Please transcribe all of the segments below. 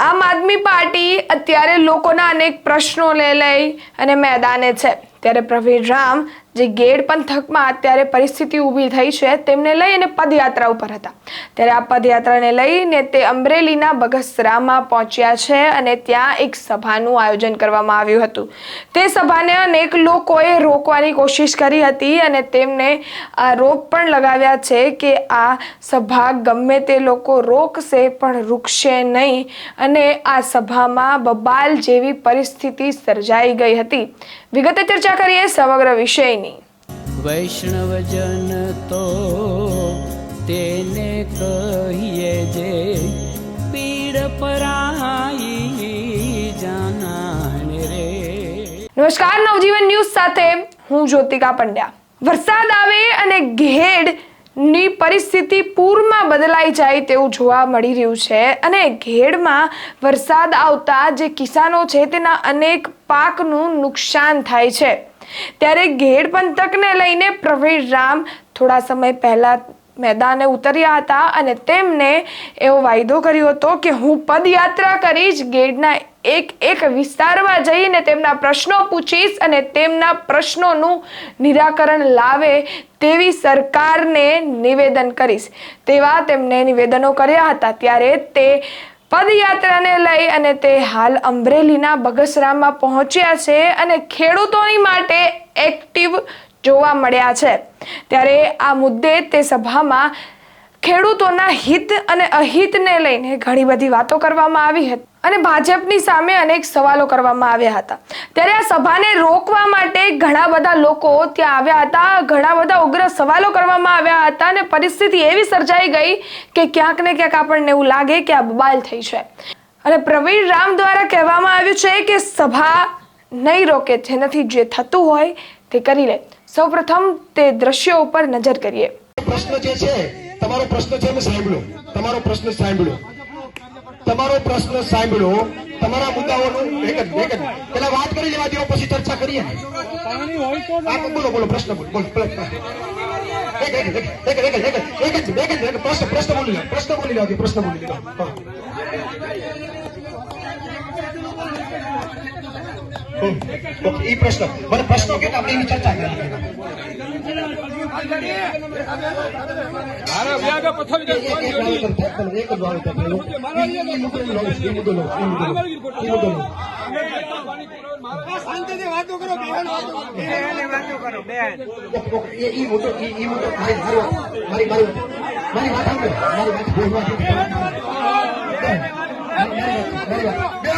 આમ આદમી પાર્ટી અત્યારે લોકોના અનેક પ્રશ્નો લઈ લઈ અને મેદાને છે. ત્યારે પ્રવીણ રામ જે ગેડ પંથકમાં અત્યારે પરિસ્થિતિ ઊભી થઈ છે, તેમને લઈ અને પદયાત્રા ઉપર હતા. ત્યારે આ પદયાત્રાને લઈને તે અમરેલીના બગસરામાં પહોંચ્યા છે અને ત્યાં એક સભાનું આયોજન કરવામાં આવ્યું હતું. તે સભાને અનેક લોકોએ રોકવાની કોશિશ કરી હતી અને તેમને રોક પણ લગાવ્યા છે કે આ સભા ગમે તે લોકો રોકશે પણ રૂકશે નહીં અને આ સભામાં બબાલ જેવી પરિસ્થિતિ સર્જાઈ ગઈ હતી. વિગતે ચર્ચા કરીએ સમગ્ર વિષયની. વૈષ્ણવજન તો તેને કહીએ જે પીડ પરાઈ જાનાને રે. નમસ્કાર, નવજીવન ન્યૂઝ સાથે હું જ્યોતિકા પંડ્યા. વરસાદ આવે અને ઘેડની પરિસ્થિતિ પૂરમાં બદલાઈ જાય તેવું જોવા મળી રહ્યું છે અને ઘેડમાં વરસાદ આવતા જે કિસાનો છે તેના અનેક પાકનું નુકસાન થાય છે. ત્યારે ઘેડ પંથકને લઈને પ્રવીણ રામ થોડા સમય પહેલા મેદાને ઉતર્યા હતા અને તેમને એવો વાયદો કર્યો હતો કે હું પદયાત્રા કરીશ ગેડના એક એક વિસ્તારમાં જઈને તેમના પ્રશ્નો પૂછીશ અને તેમના પ્રશ્નોનું નિરાકરણ લાવે તેવી સરકારને નિવેદન કરીશ. તેવા તેમને નિવેદનો કર્યા હતા. ત્યારે તે પદયાત્રાને લઈ અને તે હાલ અમરેલીના બગસરામાં પહોંચ્યા છે અને ખેડૂતોની માટે એક્ટિવ જોવા મળ્યા છે. ત્યારે આ મુદ્દે તે સભામાં ખેડૂતોના હિત અને અહિતને લઈને ઘણી બધી વાતો કરવામાં આવી હતી અને ભાજપની સામે અનેક સવાલો કરવામાં આવ્યા હતા. ત્યારે આ સભાને રોકવા માટે ઘણા બધા લોકો ત્યાં આવ્યા હતા. ઘણા બધા ઉગ્ર સવાલો કરવામાં આવ્યા હતા અને પરિસ્થિતિ એવી સર્જાઈ ગઈ કે ક્યાંક ને ક્યાંક આપણને એવું લાગે કે આ બબાલ થઈ છે. અને પ્રવીણ રામ દ્વારા કહેવામાં આવ્યું છે કે સભા નહીં રોકે, જેનાથી જે થતું હોય તે કરી લે. સૌપ્રથમ તે દ્રશ્યો ઉપર નજર કરીએ. પ્રશ્ન જે છે તમારો પ્રશ્ન છે ને સાંભળો તમારો પ્રશ્ન સાંભળો તમારો પ્રશ્ન સાંભળો તમારા મુદ્દાઓનું એક જ એક જ પેલા વાત કરી લેવા દેવો પછી ચર્ચા કરીએ બોલો બોલો પ્રશ્ન બોલો બોલો પ્રશ્ન પ્રશ્ન બોલી લો પ્રશ્ન બોલી લો પ્રશ્ન બોલી લો એ પ્રશ્ન મને પ્રશ્નો કેટલા આપણે એની ચર્ચા કરી શાંતિથી વાતો કરો બેન વાતો કરો બેન એ મોટો એ મોટો મારી મારી મારી વાત મારી વાત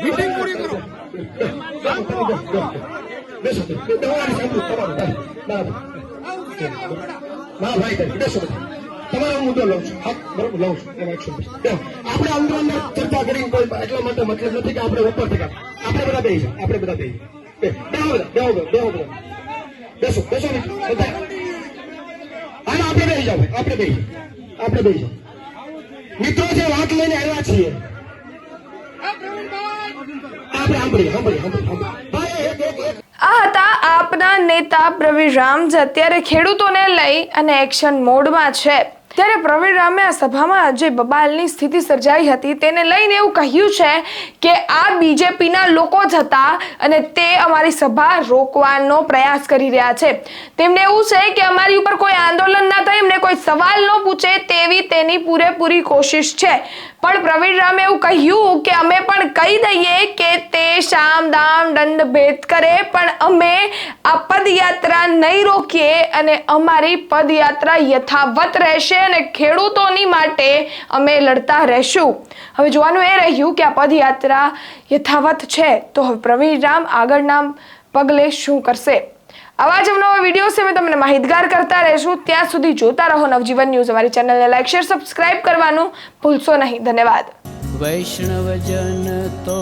મીટિંગ પૂરી કરો તમારું, મુદ્દો લઉં છું હા બરોબર લઉં છું એમાં આપણે આંદોલન ચર્ચા કરીને કોઈ એટલા માટે મતલબ નથી કે આપણે ઉપર થયા આપણે બધા બેસી આપણે બધા બેસી બે બેહો બધા બેસો બેસો બધા હા આપણે બેસી ભાઈ. આપણે બેસી. આપણે બેસી જાઓ. મિત્રો જે વાત લઈને આવ્યા છીએ આપણે સાંભળીએ સાંભળીએ સાંભળીએ ભાઈ એક એક એક આ હતા આપના નેતા પ્રવીણ રામજ અત્યારે ખેડૂતોને લઈ અને એક્શન મોડમાં છે ત્યારે પ્રવીણ રામે આ સભામાં જે બબાલની સ્થિતિ સર્જાઈ હતી તેને લઈને એવું કહ્યું છે કે આ બીજેપીના લોકો જ હતા અને તે અમારી સભા રોકવાનો પ્રયાસ કરી રહ્યા છે. તેમને એવું છે કે અમારી ઉપર કોઈ આંદોલન ના થાય, એમને કોઈ સવાલ ન પૂછે તેવી તેની પૂરેપૂરી કોશિશ છે. પણ પ્રવીણ રામે એવું કહ્યું કે અમે પણ કહી દઈએ કે તે શામ દામ દંડ ભેદ કરે, પણ અમે આ પદયાત્રા નહીં રોકીએ અને અમારી પદયાત્રા યથાવત રહેશે અને ખેડૂતોની માટે અમે લડતા રહેશું. હવે જોવાનું એ રહ્યું કે આ પદયાત્રા યથાવત છે. તો હવે પ્રવીણ રામ આગળના પગલે શું કરશે? આવા જ નવા વીડિયો છે મેં તમને માહિતગાર કરતા રહેશું. ત્યાં સુધી જોતા રહો નવજીવન ન્યૂઝ. અમારી ચેનલને લાઈક, શેર, સબસ્ક્રાઇબ કરવાનું ભૂલશો નહીં. ધન્યવાદ. વૈષ્ણવજન તો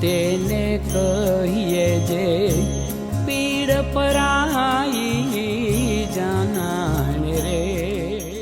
તેને કહીએ જે પીડ પરાઈ